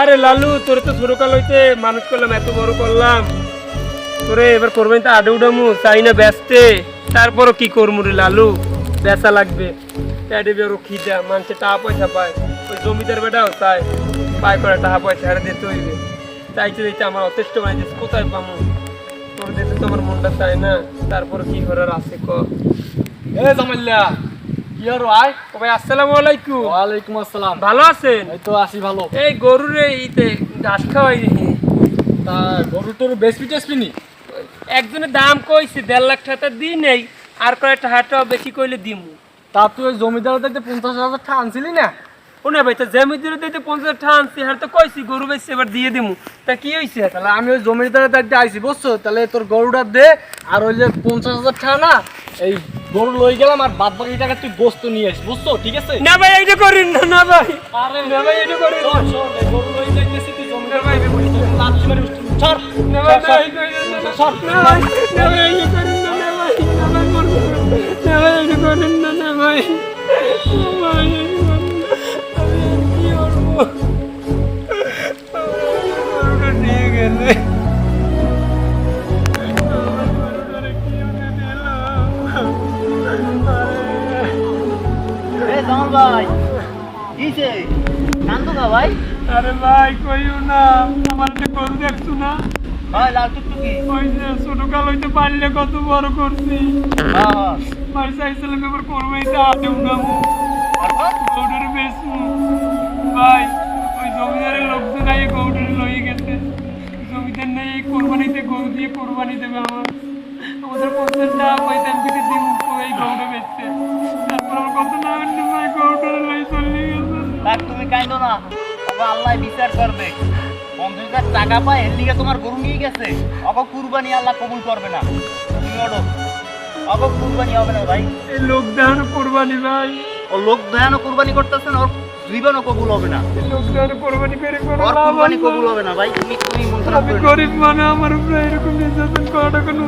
আরে লালু, তোরে তো ছোটকাল হইতে মানুষ করলাম, এত বড় করলাম। তোরে এবার করবেন তো আডে উডামু, চাই না ব্যস্তে। তারপরও কি করমু রে লালু? বেচা লাগবে। প্যাডে বেরো খিদা, মানুষে টাকা পয়সা পায়। ওই জমিদার বেটাও চায়, পায় করে টাকা পয়সা হারে দিতে হইবে। চাইতে দিতে আমার অথেষ্ট বানিয়েছে কোথায় পামু? তোর দিতে তো আমার মনটা চায় না। তারপর কি করার আছে ক? এ আর আয় ও ভাই আসসালামু আলাইকুম। ওয়ালাইকুম আসসালাম। ভালো আছেন? এই তো আসি ভালো। এই গরুরে ইতে ঘাস খাওয়াই তা গরু টরু বেশি টেসপি নি একজনের দাম কইছে দেড় লাখ টাকা দিই নেই আর কয়েকটা হাটটা বেশি কইলে দিমু। তা তুই জমিদার দিতে পঞ্চাশ হাজার টাকা আনছিলি না? ওনে ভাই তো জমিদারে দিতে পঞ্চাশ টাকা আনছি হার তো কইছি গরু বেশি এবার দিয়ে দিমু। তা কি হইছে? তাহলে আমি ওই জমিদারের দায়িত্বে আইছি বুঝছ? তাহলে তোর গরুটা দে আর ওই যে পঞ্চাশ হাজার টাকা না এই গরু লই গেলাম আর বাদ বাকি টাকা তুই গোস্ত নিয়ে আস বুঝছ ঠিক আছে না ভাই এইটা করেন না না ভাই আরে না ভাই এটা করেন না। শোন, শোন, গরু লই যাইতেছি তুই জমিদার ভাই, ভাই লাঠি মারি। ছাড়, না ভাই না না, না। না ভাই না ভাই এইটা করেন না না ভাই না ভাই না। না ভাই এইটা করেন না না ভাই ভাই এইটা না। আমি কি করব আমার নিয়ে গেলে আরে ভাই? কিছে কান্দো না ভাই? আরে ভাই কইও না। আমার যে গরু দেখছ না? হয় লাল টুকটুকি। ওই যে ছোট কাল হইতে পারলে কত বড় করছি। হ্যাঁ হ্যাঁ। মার চাইছিলাম এবার কোরবানিতে হাতে উঠাবো। তারপর গৌডের বেশু ভাই ওই জমিদারের লোকজন আইয়ে গৌডের লয়ে গেছে। জমিদার নেই এই কোরবানিতে গরু দিয়ে কোরবানি দেবে আমার। আমাদের পঞ্চাশ টাকা থেকে দিন এই গৌড়ে দেখ না তবে আল্লাহ বিচার করবে। পঞ্চাশ হাজার টাকা পায় এর লিগে তোমার গরু নিয়ে গেছে। অব কুরবানি আল্লাহ কবুল করবে না। তুমি কুরবানি হবে না ভাই। এই লোক দেখানো কোরবানি ভাই। ও লোক দয়ানো কুরবানি করতেছে না ওর জীবনও কবুল হবে না। লোক দেখানো কোরবানি করে কোনো লাভ কুরবানি কবুল হবে না ভাই। তুমি তুমি মন আমি গরিব মানে আমার উপরে এরকম নির্যাতন করাটা কোনো